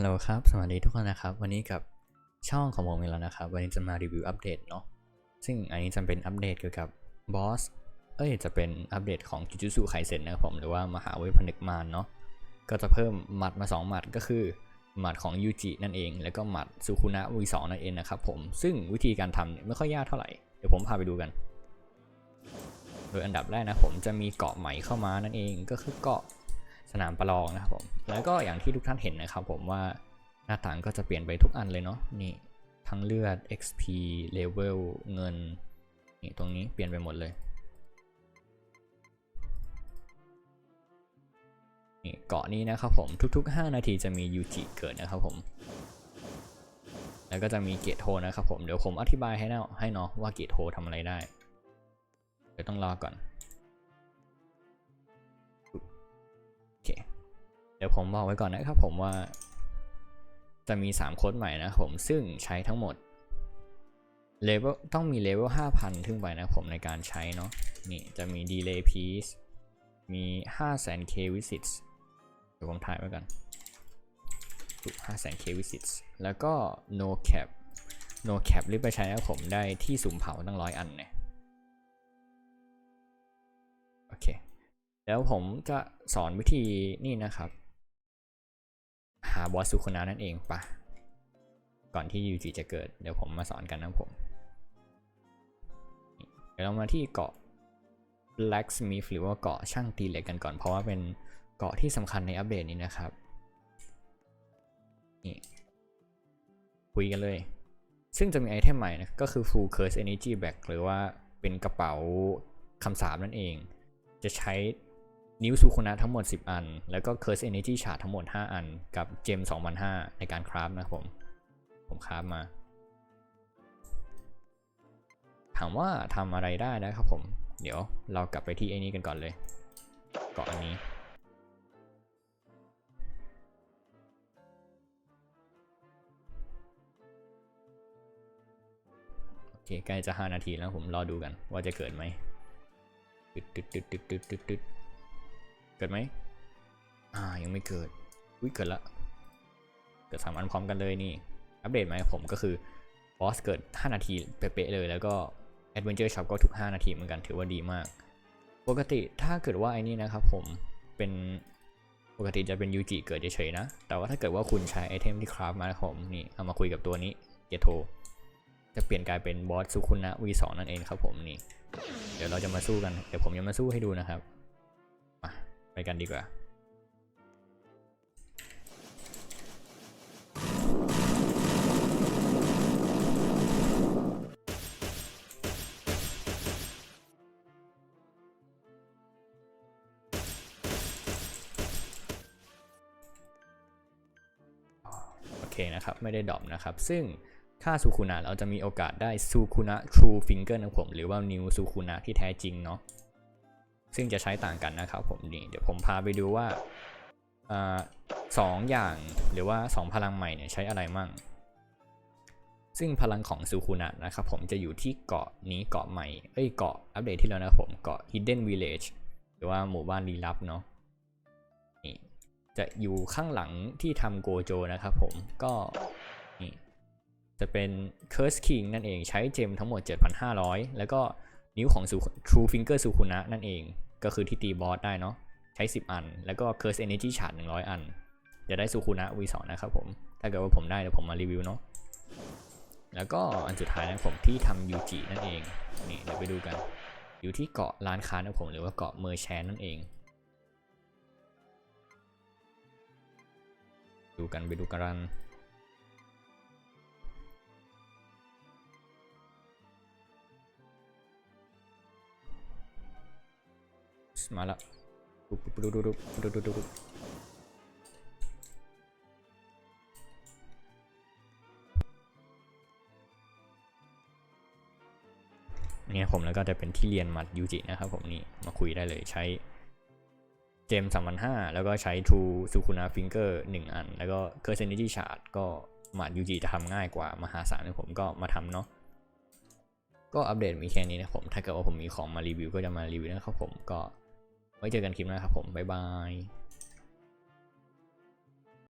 ฮัลโหลครับ สวัสดีทุกคนนะครับ วันนี้กับช่องของผมเองแล้วนะครับ วันนี้จะมารีวิวอัปเดตเนาะ ซึ่งอันนี้จะเป็นอัปเดตเกี่ยวกับบอส เอ้ย จะเป็นอัปเดตของจูจูสุไคเซ็นนะครับผม หรือว่ามหาเวทผนึกมารเนาะ ก็จะเพิ่มหมัดมา 2 หมัดก็คือหมัดของยูจินั่นเอง แล้วก็หมัดซูคุนะวีสองนั่นเองนะครับผม ซึ่งวิธีการทำเนี่ยไม่ค่อยยากเท่าไหร่ เดี๋ยวผมพาไปดูกัน โดยอันดับแรกนะผมจะมีเกาะใหม่เข้ามานั่นเอง ก็คือเกาะ สนามประลองนะครับผมแล้วก็อย่างที่ทุกท่านเห็นนะครับผมว่าหน้าต่างก็จะเปลี่ยนไปทุกอันเลยเนาะนี่ทั้งเลือด XP level เงินนี่ตรงนี้เปลี่ยนไปหมดเลยนี่เกาะนี้นะครับผมทุกๆ 5 นาทีจะมียูจิเกิดนะครับผมแล้วก็จะมีเกตโทนะครับผมเดี๋ยวผมอธิบายให้เนาให้เนาะว่าเกตโททำอะไรได้ เดี๋ยวต้องรอก่อน เดี๋ยวผมบอกไว้ก่อนนะครับผมว่า จะมี 3 โค้ดใหม่นะผมซึ่งใช้ทั้งหมดเลเวลต้องมีเลเวล5,000ขึ้นไปนะผมในการใช้เนาะนี่จะมี delay piece มี 500,000k visits เดี๋ยวผมถ่ายไว้ก่อน 500,000k visits แล้วก็ no cap no cap รีบไปใช้นะผมได้ที่สุ่มเผาตั้งร้อยอันเนี่ยโอเค แล้วผมจะสอนวิธีนี่นะครับ หาบอสสุคุนานั่นเองปะก่อนที่ยูจิจะเกิดเดี๋ยวผมมาสอนกันนะผม เดี๋ยวเรามาที่เกาะ Blacksmith หรือว่าเกาะช่างตีเหล็กกันก่อน เพราะว่าเป็นเกาะที่สำคัญในอัปเดตนี้นะครับนี่คุยกันเลย ซึ่งจะมีไอเทมใหม่นะก็คือ Full Curse Energy Bag หรือว่าเป็นกระเป๋าคำสาปนั่นเอง จะใช้ นิ้วซูคุนะทั้งหมด 10 อัน แล้วก็ Curse Energy Shard ทั้งหมด 5 อัน กับเจม2005 ในการคราฟนะครับผม ผมคราฟมา ถามว่าทำอะไรได้นะครับผม เดี๋ยวเรากลับไปที่ไอ้นี้กันก่อนเลยเกาะอันนี้ โอเค ใกล้จะ 5 นาทีแล้วผมรอดูกันว่าจะเกิดไหมตึ๊ดตึ๊ดตึ๊ดตึ๊ดตึ๊ดตึ๊ดตึ๊ด เกิดไหมอ่ายังไม่เกิดอุ้ยเกิดละเกิดสามอันพร้อมกันเลยนี่ อัปเดตไหมาให้ผมก็คือบอสเกิด 5 นาทีเป๊ะเลย แล้วก็ Adventure Shop ก็ทุก 5 นาทีเหมือนกันถือว่าดีมาก ปกติถ้าเกิดว่าไอ้นี่นะครับผมเป็นปกติจะเป็นยูจิเกิดเฉยๆนะ แต่ว่าถ้าเกิดว่าคุณใช้ไอเทมที่คราฟมาผมนี่เอามาคุยกับตัวนี้เกโทจะเปลี่ยนกลายเป็นบอสสุคุนะ V2 นั่นเองครับผมนี่ เดี๋ยวเราจะมาสู้กัน เดี๋ยวผมจะมาสู้ให้ดูนะครับ ไปกันดีกว่าโอเคนะครับไม่ได้ดรอปนะครับ ซึ่งค่าซูคุนะเราจะมีโอกาสได้ซูคุนะ True Finger นะผม หรือว่านิวซูคุนะที่แท้จริงเนาะ ซึ่งจะใช้ต่างกันนะครับผมนี่เดี๋ยวผมพาไปดูว่าอสองอย่างหรือว่า 2 พลังใหม่เนี่ยใช้อะไรมั่ง ซึ่งพลังของซูคุนะนะครับผมจะอยู่ที่เกาะนี้เกาะใหม่ เอ้ยเกาะอัปเดตที่แล้วนะครับผมเกาะ Hidden Village หรือว่าหมู่บ้านลี้ลับเนาะนี่จะอยู่ข้างหลังที่ทำโกโจนะครับผมก็นี่จะเป็น Curse King นั่นเองใช้เจมทั้งหมด 7,500 แล้วก็ นิ้วของ Su- True Finger ซูคุนะนั่นเอง ก็คือที่ตีบอสได้เนาะใช้ 10 อัน แล้วก็ Curse Energy Shard 100 อัน จะได้ซูคุนะ V2 นะครับผม ถ้าเกิดว่าผมได้เดี๋ยวผมมารีวิวเนาะแล้วก็อันสุดท้ายนะผมที่ทำยูจินั่นเองนี่เดี๋ยวไปดูกัน อยู่ที่เกาะร้านค้านะผมหรือว่าเกาะเมอร์แชนนั่นเอง ดูกันไปดูกัน มาละดูดูดูดูดูดูดูเนี่ยผมแล้วก็จะเป็นที่เรียนมัดยูจินะครับผมนี่มาคุยได้เลยใช้เจมสามพันห้าแล้วก็ใช้ทูซูคุนาฟิงเกอร์หนึ่งอัน แล้วก็เคอร์เซนิตี้ชาร์ดก็มัดยูจิจะทำง่ายกว่ามหาศาลผมก็มาทำเนาะก็อัปเดตมีแค่นี้นะผม ถ้าเกิดว่าผมมีของมารีวิวก็จะมารีวิวนะครับผมก็ ไว้เจอกันคลิปหน้าครับผม บ๊ายบาย